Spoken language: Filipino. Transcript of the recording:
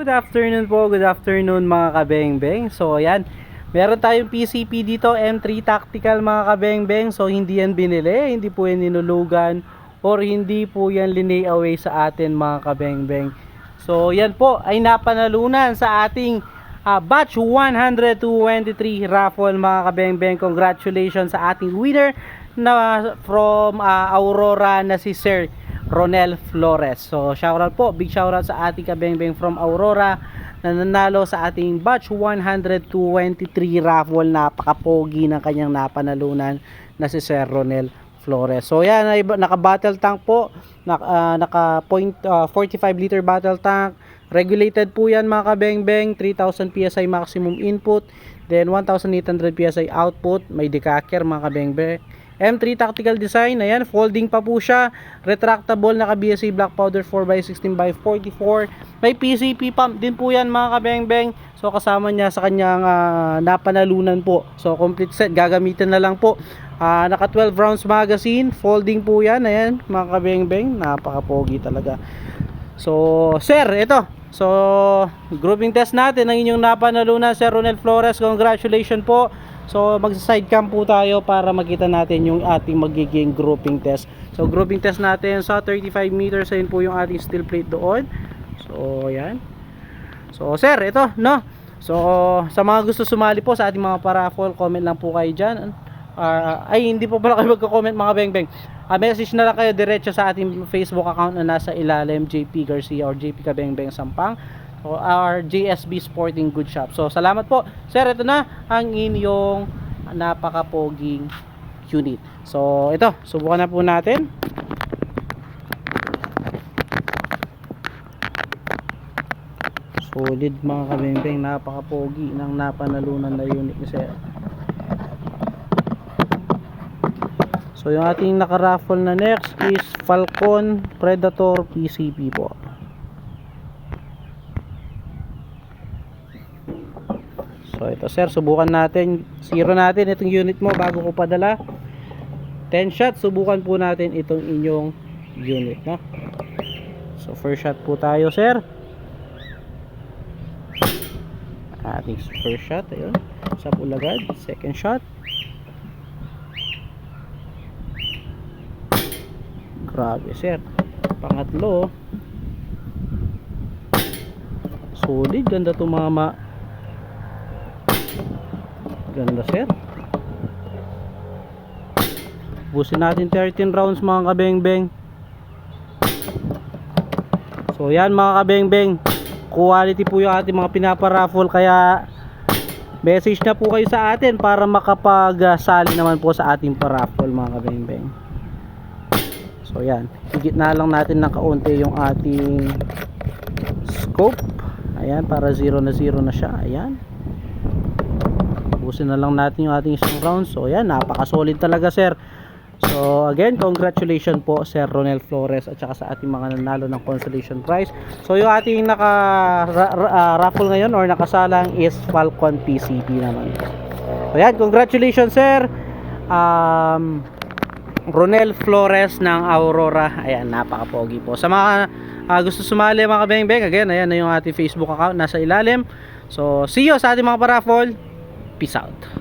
Good afternoon po, good afternoon mga kabeng-beng. So ayan, meron tayong PCP dito, M3 Tactical mga kabeng-beng. So hindi yan binili, hindi po yan ninulugan or hindi po yan linay away sa atin mga kabeng-beng. So yan po ay napanalunan sa ating ah, batch 123 raffle mga kabeng-beng. Congratulations sa ating winner na from ah, Aurora na si Sir Ronel Flores. So, shoutout po. Big shoutout sa ating kabeng-beng from Aurora na nanalo sa ating batch 123 raffle. Napakapogi ng kanyang napanalunan na si Sir Ronel Flores. So, yan. Naka-battle tank po. Naka, ah, naka point, ah, 45 liter battle tank. Regulated po yan mga kabeng-beng. 3,000 PSI maximum input. Then 1,800 PSI output. May decacker mga kabeng-beng. M3 tactical design, ayan, folding pa po siya. Retractable, naka BSA black powder 4x16x44. May PCP pump din po yan mga kabeng-beng. So kasama niya sa kanyang ah, napanalunan po. So complete set, gagamitin na lang po. Ah, naka 12 rounds magazine, folding po yan, ayan, mga kabeng-beng. Napaka-pogi talaga. So, sir, ito. So, grouping test natin ang inyong napanalunan, Sir Ronel Flores. Congratulations po. So, magsa-side cam po tayo para makita natin yung ating magiging grouping test. So, grouping test natin sa 35 meters. Ayun po yung ating steel plate doon. So, yan. So, sir, ito, no? So, sa mga gusto sumali po sa ating mga paraffle, comment lang po kayo dyan. Ah, ay, hindi po pala kayo magko-comment mga beng-beng. Ah, message na lang kayo diretso sa ating Facebook account na nasa ilalim JP Garcia or JP Kabeng-Beng Sampang o our JSB Sporting Good Shop. So, salamat po. Sir, ito na ang inyong napakapoging unit. So, ito, subukan na po natin. Solid mga kabeng-beng, napakapogi ng napanalunan na unit ni Sir. So yung ating naka-raffle na next is Falcon Predator PCP po. So ito sir, subukan natin. Zero natin itong unit mo bago ko padala. 10 shot, subukan po natin itong inyong unit. No? So first shot po tayo sir. Ating first shot, ayun. Sa ulagad. Second shot. Grabe, sir. Pangatlo. Solid. Ganda tumama. Ganda, sir. Busin natin 13 rounds mga kabeng-beng. So, yan mga kabeng-beng. Quality po yung ating mga pinaparaffle. Kaya, message na po kayo sa atin para makapag-sali naman po sa ating paraffle mga kabeng-beng. So yan, higit na lang natin ng kaunti yung ating scope. Ayan, para 0 na 0 na siya. Ayan. Ubusin na lang natin yung ating isang round. So yan, napaka-solid talaga sir. So again, congratulations po Sir Ronel Flores at saka sa ating mga nanalo ng consolation prize. So yung ating naka ah, raffle ngayon or nakasalang is Falcon PCP naman. So yan, congratulations sir. Um, Ronel Flores ng Aurora. Ayan, napaka-pogi po. Sa mga ah, gusto sumali mga kabeng-beng, again, ayan na yung ating Facebook account nasa ilalim. So, see you sa ating mga paraffle. Peace out.